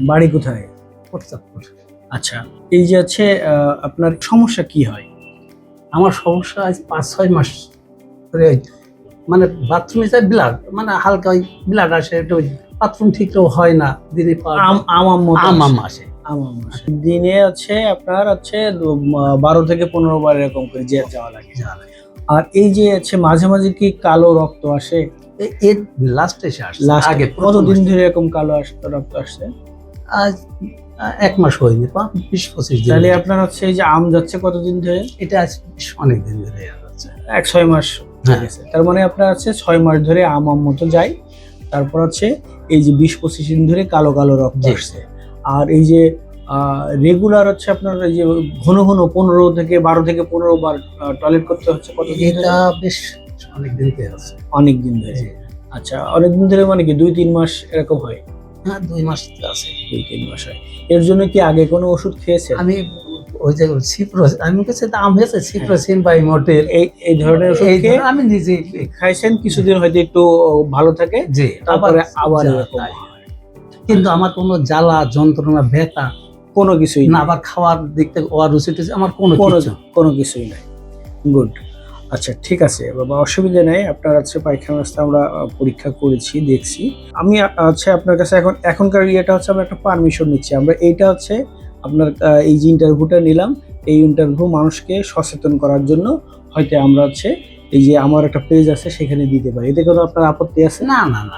বাড়ি কোথায়? প্রস্তাবপুর আচ্ছা এই যে আছে আপনার সমস্যা কি হয়? আমার সমস্যা আজ পাঁচ ছয় মাস ধরে মানে বাথরুমে যায় ব্লাড মানে হালকা ওই ব্লাড আসে একটু বাথরুম ঠিক হয় না দিনে আম আমাম আম আসে। দিনে হচ্ছে আপনার হচ্ছে বারো থেকে পনেরো বার এরকম করে যে যাওয়া লাগে। যাওয়া লাগে। আর এই যে আছে মাঝে মাঝে কি কালো রক্ত আসে? এ- এর লাস্টে আসে লাস্ট আগে কতদিন ধরে এরকম কালো রক্ত আসছে? আজ এক মাস হয়নি বিশ পঁচিশ দিন তাহলে আপনার হচ্ছে এই যে আম যাচ্ছে কতদিন ধরে? এটা আজ অনেক দিন ধরে যাচ্ছে। এক ছয় মাস হ্যাঁ। তার মানে আপনার হচ্ছে ছয় মাস ধরে আম আম মতো যায়। তারপর হচ্ছে এই যে বিশ পঁচিশ দিন ধরে কালো কালো রক্ত। আসছে। আর এই যে রেগুলার হচ্ছে আপনার এই যে ঘন ঘন পনেরো থেকে বারো থেকে পনেরো বার টয়লেট করতে হচ্ছে কত এটা বেশ অনেক দিন ধরে আছে। অনেক দিন ধরে। আচ্ছা অনেক দিন ধরে মানে কি দুই তিন মাস এরকম হয়? হ্যাঁ দুই মাস আছে দুই তিন মাস হয়। এর জন্য কি আগে কোনো ওষুধ খেয়েছেন আমি ওই যে সিপ্রো আমি কাছে দাম হয়েছে সিপ্রোসিন বা ইমোটেল এই এই ধরনের ওষুধ আমি নিজেই খাইছেন কিছুদিন হয়তো একটু ভালো থাকে জি তারপরে আবার যা কিন্তু আমার কোনো জ্বালা যন্ত্রণা ব্যথা কোনো কিছুই না আবার খাওয়ার দিক থেকে ওয়ার রুচি আমার কোনো কোনো কোনো কিছুই নাই। গুড আচ্ছা ঠিক আছে। বাবা অসুবিধা নেই, আপনার হচ্ছে পায়খানা রাস্তা, আমরা পরীক্ষা করেছি, দেখছি। আমি হচ্ছে আপনার কাছে এখন, এখনকার ইয়েটা হচ্ছে আমরা একটা পারমিশন নিচ্ছি। আমরা এইটা হচ্ছে আপনার এই যে ইন্টারভিউটা নিলাম, এই ইন্টারভিউ মানুষকে সচেতন করার জন্য হয়তো আমরা হচ্ছে এই যে আমার একটা পেজ আছে, সেখানে দিতে পারি। এতে কোনো আপনার আপত্তি আছে? না না না